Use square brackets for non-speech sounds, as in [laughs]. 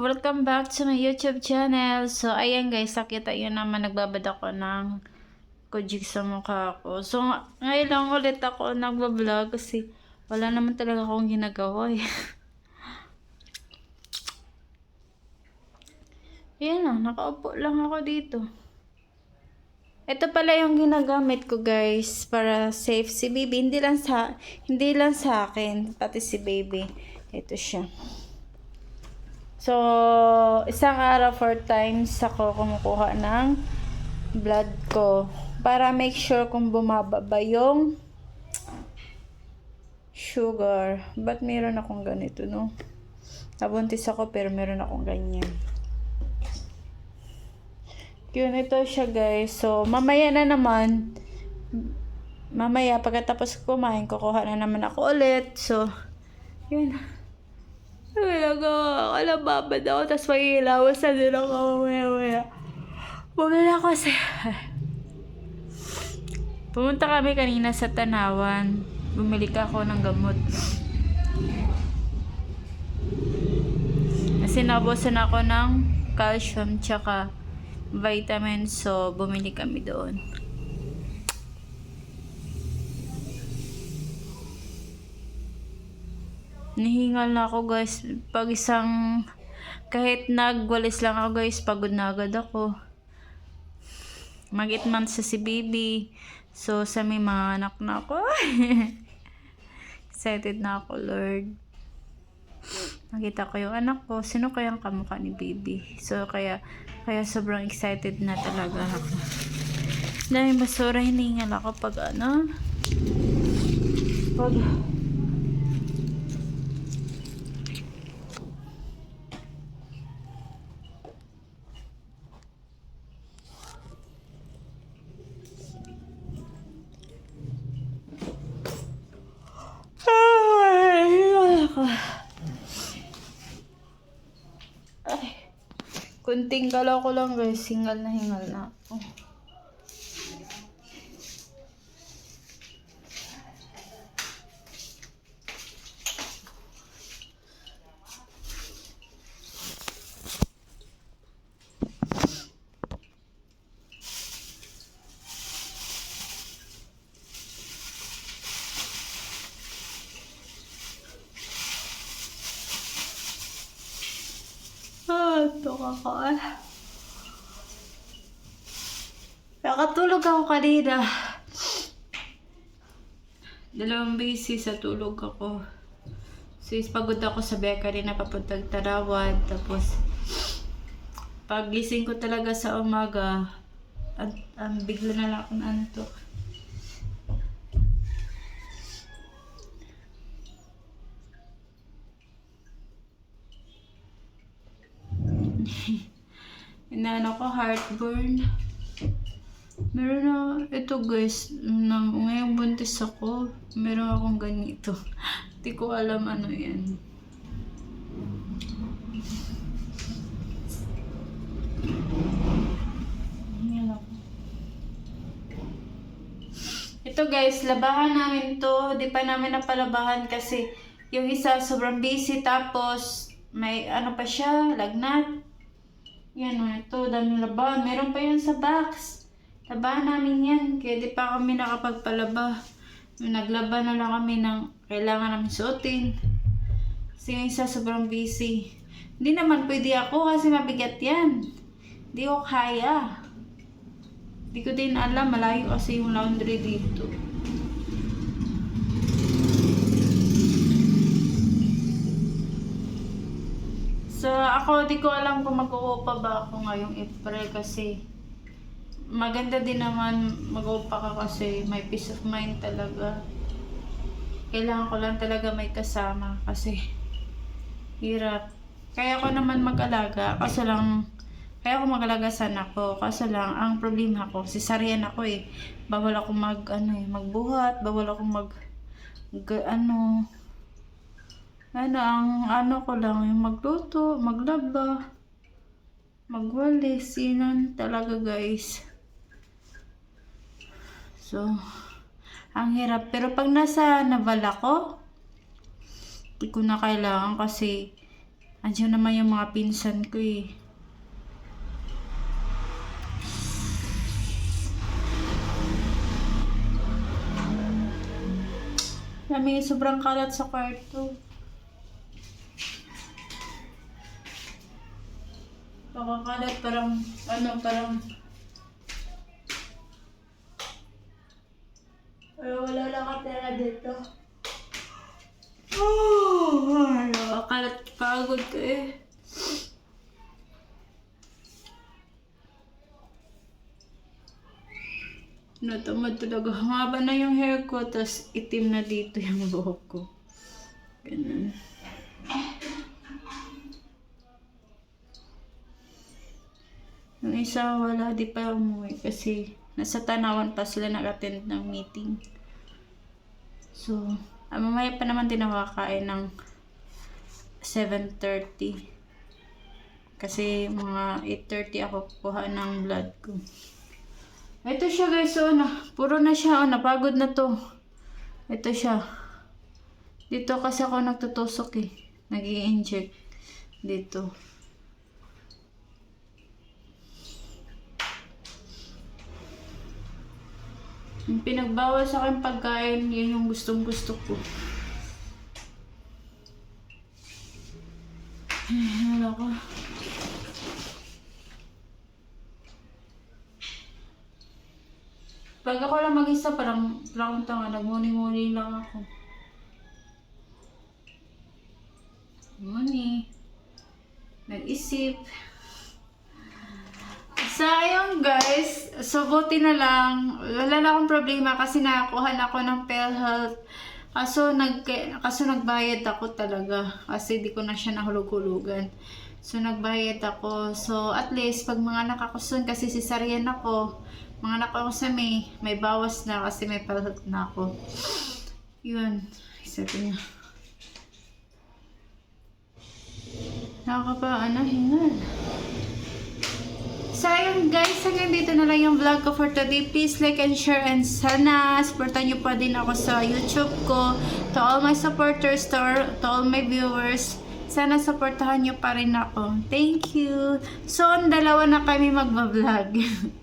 Welcome back to my YouTube channel. So, ayan guys, nakita yun naman nagbabad ako ng kojik sa mukha ko. So, ngayon lang ulit ako nagbablog kasi wala naman talaga akong ginagawa eh. [laughs] Ayan lang, nakaupo lang ako dito. Ito pala yung ginagamit ko guys para safe si baby. Hindi lang sa hindi lang sa akin, pati si baby. Ito siya. So, isang araw four times ako kumukuha ng blood ko para make sure kung bumaba ba yung sugar. Ba't meron akong ganito, no? Nabuntis ako pero meron akong ganyan. Yun, ito siya guys. So, mamaya na naman, mamaya pagkatapos kumain, kukuha na naman ako ulit. So, yun. Wala ko, wala babad ako, tapos mag-ilawas na din ako mamaya mamaya. Bumili ako kasi. [laughs] Pumunta kami kanina sa Tanawan. Bumili ka ako ng gamot. Kasi ako ng calcium tsaka vitamins, so bumili kami doon. Nihingal na ako guys. Pag isang, kahit nagwalis lang ako guys, pagod na agad ako. Mag 8 months sa si baby. So, sa may mga anak na ako. [laughs] Excited na ako, Lord. Nakita ko yung anak ko. Sino kayang kamukha ni baby? So, kaya, kaya sobrang excited na talaga ako. Dami basura, hiningal ako pag ano. Pag, Ay, hingal ako. Ay, kunting galaw ko lang guys, hingal na hingal na. Ah, ka Nakatulog ako kanina. Dalawang busy sa tulog ako. Sis, pagod ako sa bakery na papuntang Tarawan. Tapos, pagising ko talaga sa umaga, ang, ang bigla na lang akong antok. Inaano ko, heartburn. Meron na, ito guys, na, ngayong buntis ako, meron akong ganito. [laughs] Hindi ko alam ano yan. Ito guys, labahan namin to. Di pa namin napalabahan kasi yung isa sobrang busy tapos may ano pa siya, lagnat. Yan o, ito, daming labahan. Meron pa yun sa box. Labahan namin yan. Kaya di pa kami nakapagpalaba. Naglaba na lang kami ng kailangan namin suotin. Kasi isa sobrang busy. Hindi naman pwede ako kasi mabigat yan. Hindi ko kaya. Hindi ko din alam. Malayo kasi yung laundry dito. So, ako, di ko alam kung mag-uupa ba ako ngayong April kasi maganda din naman mag-uupa ka kasi may peace of mind talaga. Kailangan ko lang talaga may kasama kasi hirap. Kaya ko naman mag-alaga kasi lang kaya ako mag-alaga sa anak ko kasi lang ang problema ko cesarean ako eh. Bawal ako mag ano eh, magbuhat, bawal ako mag ga- ano ano, ang ano ko lang, yung magluto, maglaba, magwalis, yun talaga guys. So, ang hirap. Pero pag nasa Naval ako, hindi ko na kailangan kasi Andiyan naman yung mga pinsan ko eh. Kami sobrang kalat sa kwarto. Pakakalat parang, ano, parang... Pero wala lang katera dito. Oh, ano, kalat pagod ko eh. Natamad talaga. Humaba na yung hair ko, tas itim na dito yung buhok ko. Ganun. Yung isa wala, di pa umuwi kasi nasa tanawan pa sila nag-attend ng meeting. So, ah, mamaya pa naman din ako kakain ng 7.30. Kasi mga 8.30 ako kukuha ng blood ko. Ito siya guys, so na, puro na siya, oh, napagod na to. Ito siya. Dito kasi ako nagtutusok eh. nag inject Dito. Yung pinagbawal sa akin pagkain, yun yung gustong gusto ko. Ay, wala ko. Pag ako lang mag-isa, parang parang tanga, nagmuni-muni lang ako. Muni. Nag-isip. So, ayun guys. So, buti na lang. Wala na akong problema kasi nakakuha na ako ng PhilHealth. Kaso, nag, kaso nagbayad ako talaga. Kasi di ko na siya nahulog-hulugan. So, nagbayad ako. So, at least, pag mga nakakusun, kasi cesarean ako, mga sa may, may bawas na kasi may PhilHealth na ako. Yun. Sabi niya. Nakakapa, ano, hingal. So, ayun guys, hanggang dito na lang yung vlog ko for today. Please like and share and sana supportan nyo pa din ako sa YouTube ko. To all my supporters, to all, to all my viewers, sana supportahan nyo pa rin ako. Thank you. So, ang dalawa na kami magbablog. [laughs]